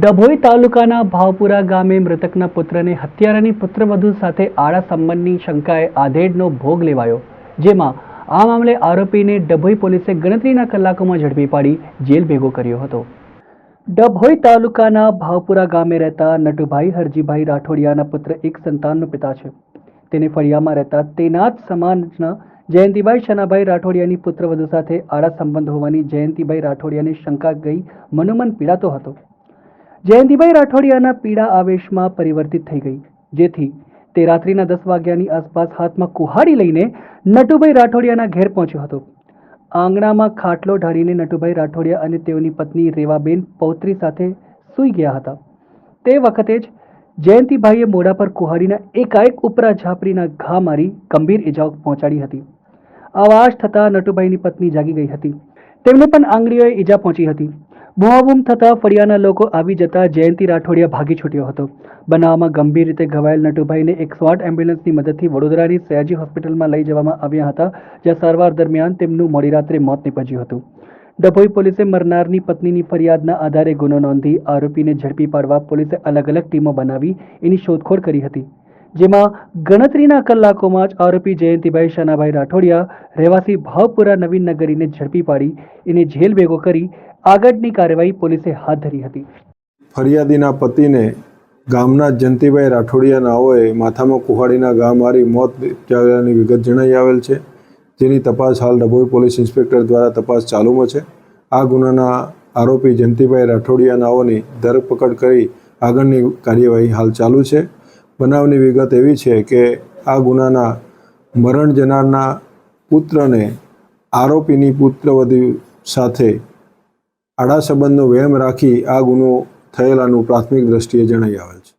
ડભોઈ તાલુકાના ભાવપુરા ગામે મૃતકના પુત્રને હત્યારાની પુત્રવધુ સાથે આડા સંબંધની શંકાએ આધેડનો ભોગ લેવાયો, જેમાં આ મામલે આરોપીને ડભોઈ પોલીસે ગણતરીના કલાકોમાં ઝડપી પાડી જેલ ભેગો કર્યો હતો. ડભોઈ તાલુકાના ભાવપુરા ગામે રહેતા નટુભાઈ હરજીભાઈ રાઠોડિયાના પુત્ર એક સંતાનનો પિતા છે. તેને ફળિયામાં રહેતા તેના જ સમાજના જયંતિભાઈ શનાભાઈ રાઠોડિયાની પુત્રવધુ સાથે આડા સંબંધ હોવાની જયંતિભાઈ રાઠોડિયાની શંકા ગઈ, મનોમન પીડાતો હતો. જયંતિભાઈ રાઠોડિયાના પીડા આવેશમાં પરિવર્તિત થઈ ગઈ. જેથી તે રાત્રિના દસ વાગ્યાની આસપાસ હાથમાં કુહાડી લઈને નટુભાઈ રાઠોડિયાના ઘેર પહોંચ્યો હતો. આંગણામાં ખાટલો ઢાળીને નટુભાઈ રાઠોડિયા અને તેઓની પત્ની રેવાબેન પૌત્રી સાથે સૂઈ ગયા હતા. તે વખતે જ જયંતિભાઈએ મોઢા પર કુહાડીના એકાએક ઉપરા ઝાપરીના ઘા મારી ગંભીર ઇજાઓ પહોંચાડી હતી. આવાજ થતાં નટુભાઈની પત્ની જાગી ગઈ હતી. તેમને પણ આંગળીઓએ ઈજા પહોંચી હતી. બૂમાબૂમ થતાં ફળિયાના લોકો આવી જતા જયંતિ રાઠોડિયા ભાગી છૂટ્યો હતો. બનાવમાં ગંભીર રીતે ઘવાયેલ નટુભાઈને એક સ્વાટ એમ્બ્યુલન્સની મદદથી વડોદરાની સયાજી હોસ્પિટલમાં લઈ જવામાં આવ્યા હતા, જ્યાં સારવાર દરમિયાન તેમનું મોડી રાત્રે મોત નીપજ્યું હતું. ડભોઈ પોલીસે મરનારની પત્નીની ફરિયાદના આધારે ગુનો નોંધી આરોપીને ઝડપી પાડવા પોલીસે અલગ અલગ ટીમો બનાવી એની શોધખોળ કરી હતી. જેમાં ગણતરીના કલાકોમાં જ આરોપી જયંતિભાઈ શાનાભાઈ રાઠોડિયા રહેવાસી ભાવપુરા નવીન નગરીને ઝડપી પાડી, એને જેલ ભેગો કરી આગળની કાર્યવાહી પોલીસે હાથ ધરી હતી. ફરિયાદીના પતિને ગામના જંતીભાઈ રાઠોડિયા નાઓએ માથામાં કુહાડીના ઘા મારી મોત નિપજાવ્યાની વિગત જણાઈ આવેલ છે. જેની તપાસ હાલ ડભોઈ પોલીસ ઇન્સ્પેક્ટર દ્વારા તપાસ ચાલુમાં છે. આ ગુનાના આરોપી જંતીભાઈ રાઠોડિયા નાઓની ધરપકડ કરી આગળની કાર્યવાહી હાલ ચાલુ છે. બનાવની વિગત એવી છે કે આ ગુનાના મરણ જનારના પુત્રને આરોપીની પુત્રવધુ સાથે આડા સંબંધનો વહેમ રાખી આ ગુનો થયેલાનું પ્રાથમિક દ્રષ્ટિએ જણાઈ આવેલ છે.